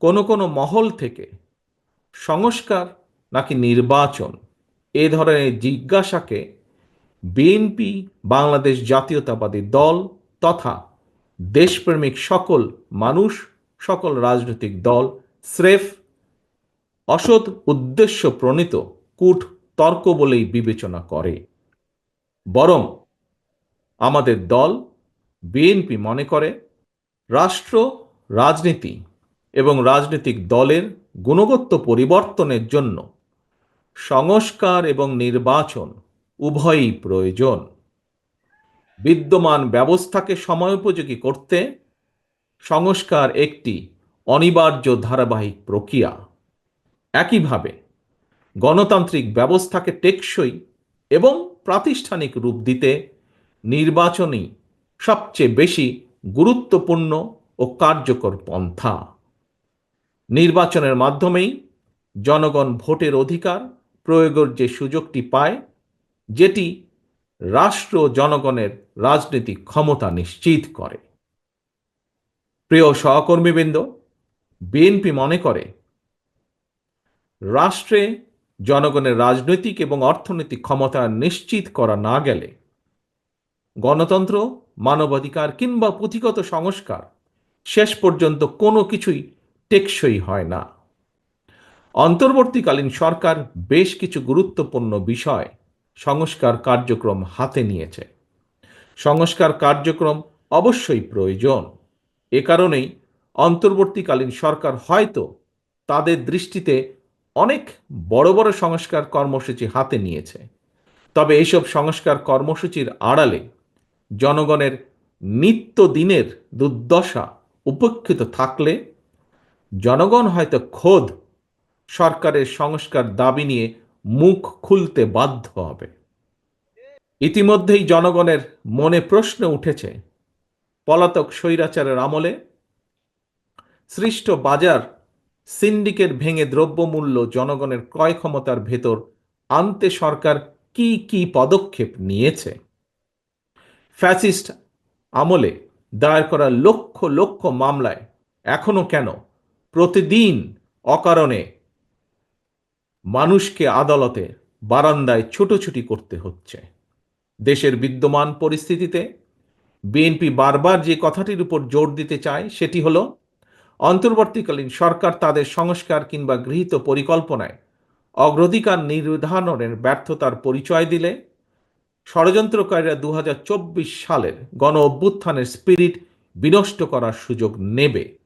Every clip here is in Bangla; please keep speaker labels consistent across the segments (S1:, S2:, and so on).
S1: কোনো কোনো মহল থেকে সংস্কার নাকি নির্বাচন এ ধরনের জিজ্ঞাসাকে বিএনপি, বাংলাদেশ জাতীয়তাবাদী দল তথা দেশপ্রেমিক সকল মানুষ, সকল রাজনৈতিক দল, স্রেফ অসৎ উদ্দেশ্য প্রণীত কূট তর্ক বলেই বিবেচনা করে। বরং আমাদের দল বিএনপি মনে করে, রাষ্ট্র, রাজনীতি এবং রাজনৈতিক দলের গুণগত পরিবর্তনের জন্য সংস্কার এবং নির্বাচন উভয়ই প্রয়োজন। বিদ্যমান ব্যবস্থাকে সময়োপযোগী করতে সংস্কার একটি অনিবার্য ধারাবাহিক প্রক্রিয়া। একইভাবে গণতান্ত্রিক ব্যবস্থাকে টেকসই এবং প্রাতিষ্ঠানিক রূপ দিতে নির্বাচনই সবচেয়ে বেশি গুরুত্বপূর্ণ ও কার্যকর পন্থা। নির্বাচনের মাধ্যমেই জনগণ ভোটের অধিকার, প্রয়োগের যে সুযোগটি পায়, যেটি রাষ্ট্র জনগণের রাজনৈতিক ক্ষমতা নিশ্চিত করে। প্রিয় সহকর্মীবৃন্দ, বিএনপি মনে করে, রাষ্ট্রে জনগণের রাজনৈতিক এবং অর্থনৈতিক ক্ষমতা নিশ্চিত করা না গেলে গণতন্ত্র, মানবাধিকার কিংবা পুঁথিগত সংস্কার শেষ পর্যন্ত কোনো কিছুই টেকসই হয় না। অন্তর্বর্তীকালীন সরকার বেশ কিছু গুরুত্বপূর্ণ বিষয় সংস্কার কার্যক্রম হাতে নিয়েছে। সংস্কার কার্যক্রম অবশ্যই প্রয়োজন। এ কারণেই অন্তর্বর্তীকালীন সরকার হয়তো তাদের দৃষ্টিতে অনেক বড় বড় সংস্কার কর্মসূচি হাতে নিয়েছে। তবে এইসব সংস্কার কর্মসূচির আড়ালে জনগণের নিত্যদিনের দুর্দশা উপেক্ষিত থাকলে জনগণ হয়তো খোদ সরকারের সংস্কার দাবি নিয়ে মুখ খুলতে বাধ্য হবে। ইতিমধ্যেই জনগণের মনে প্রশ্ন উঠেছে, পলাতক স্বৈরাচারের আমলে সৃষ্ট বাজার সিন্ডিকেট ভেঙে দ্রব্যমূল্য জনগণের ক্রয় ক্ষমতার ভেতর আনতে সরকার কি কি পদক্ষেপ নিয়েছে? ফ্যাসিস্ট আমলে দায়ের করা লক্ষ লক্ষ মামলায় এখনও কেন প্রতিদিন অকারণে মানুষকে আদালতে বারান্দায় ছুটোছুটি করতে হচ্ছে। দেশের বিদ্যমান পরিস্থিতিতে বিএনপি বারবার যে কথাটির উপর জোর দিতে চায় সেটি হলো, অন্তর্বর্তীকালীন সরকার তাদের সংস্কার কিংবা গৃহীত পরিকল্পনায় অগ্রাধিকার নির্ধারণের ব্যর্থতার পরিচয় দিলে ষড়যন্ত্রকারীরা দু হাজার চব্বিশ সালের গণ অভ্যুত্থানের স্পিরিট বিনষ্ট করার সুযোগ নেবে।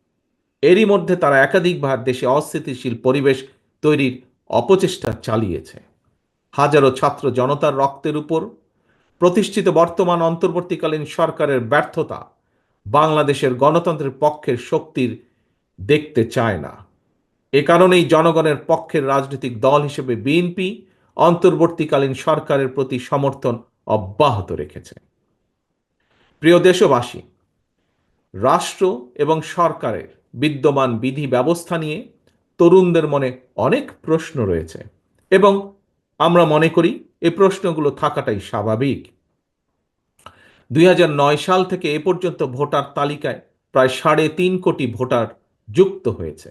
S1: এরই মধ্যে তারা একাধিকবার দেশে অস্থিতিশীল পরিবেশ তৈরির অপচেষ্টা চালিয়েছে। হাজারো ছাত্র জনতার রক্তের উপর, প্রতিষ্ঠিত বর্তমান অন্তর্বর্তীকালীন সরকারের ব্যর্থতা বাংলাদেশের গণতন্ত্রের পক্ষের শক্তির দেখতে চায় না। এ কারণেই জনগণের পক্ষের রাজনৈতিক দল হিসেবে বিএনপি অন্তর্বর্তীকালীন সরকারের প্রতি সমর্থন অব্যাহত রেখেছে। প্রিয় দেশবাসী, রাষ্ট্র এবং সরকারের বিদ্যমান বিধি ব্যবস্থা নিয়ে তরুণদের মনে অনেক প্রশ্ন রয়েছে এবং আমরা মনে করি এই প্রশ্নগুলো থাকাটাই স্বাভাবিক। দুই হাজার নয় সাল থেকে এ পর্যন্ত ভোটার তালিকায় প্রায় সাড়ে তিন কোটি ভোটার যুক্ত হয়েছে।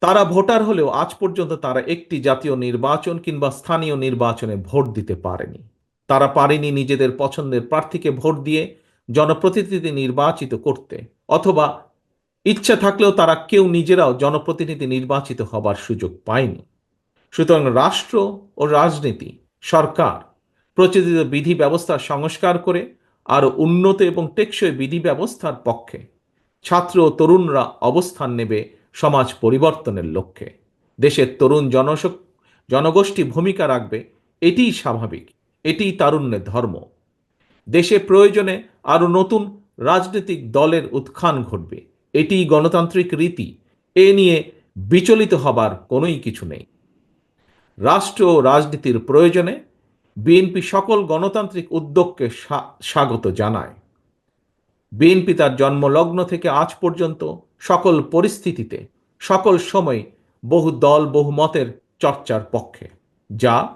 S1: তারা ভোটার হলেও আজ পর্যন্ত তারা একটি জাতীয় নির্বাচন কিংবা স্থানীয় নির্বাচনে ভোট দিতে পারেনি। তারা পারেনি নিজেদের পছন্দের প্রার্থীকে ভোট দিয়ে জনপ্রতিনিধি নির্বাচিত করতে। অথবা ইচ্ছা থাকলেও তারা কেউ নিজেরাও জনপ্রতিনিধি নির্বাচিত হবার সুযোগ পায়নি। সুতরাং রাষ্ট্র ও রাজনীতি, সরকার, প্রচলিত বিধি ব্যবস্থার সংস্কার করে আরও উন্নত এবং টেকসই বিধি ব্যবস্থার পক্ষে ছাত্র ও তরুণরা অবস্থান নেবে সমাজ পরিবর্তনের লক্ষ্যে। দেশের তরুণ জনস জনগোষ্ঠী ভূমিকা রাখবে, এটিই স্বাভাবিক, এটিই তারুণ্যের ধর্ম। দেশে প্রয়োজনে আরও নতুন রাজনৈতিক দলের উত্থান ঘটবে। এটিই গণতান্ত্রিক রীতি। এ নিয়ে বিচলিত হবার কোনোই কিছু নেই। রাষ্ট্র ও রাজনীতির প্রয়োজনে বিএনপি সকল গণতান্ত্রিক উদ্যোগকে স্বাগত জানায়। বিএনপি তার জন্মলগ্ন থেকে আজ পর্যন্ত সকল পরিস্থিতিতে, সকল সময় বহু দল বহু মতের চর্চার পক্ষে, যা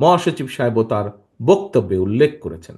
S1: মহাসচিব সাহেব তার বক্তব্যে উল্লেখ করেছেন।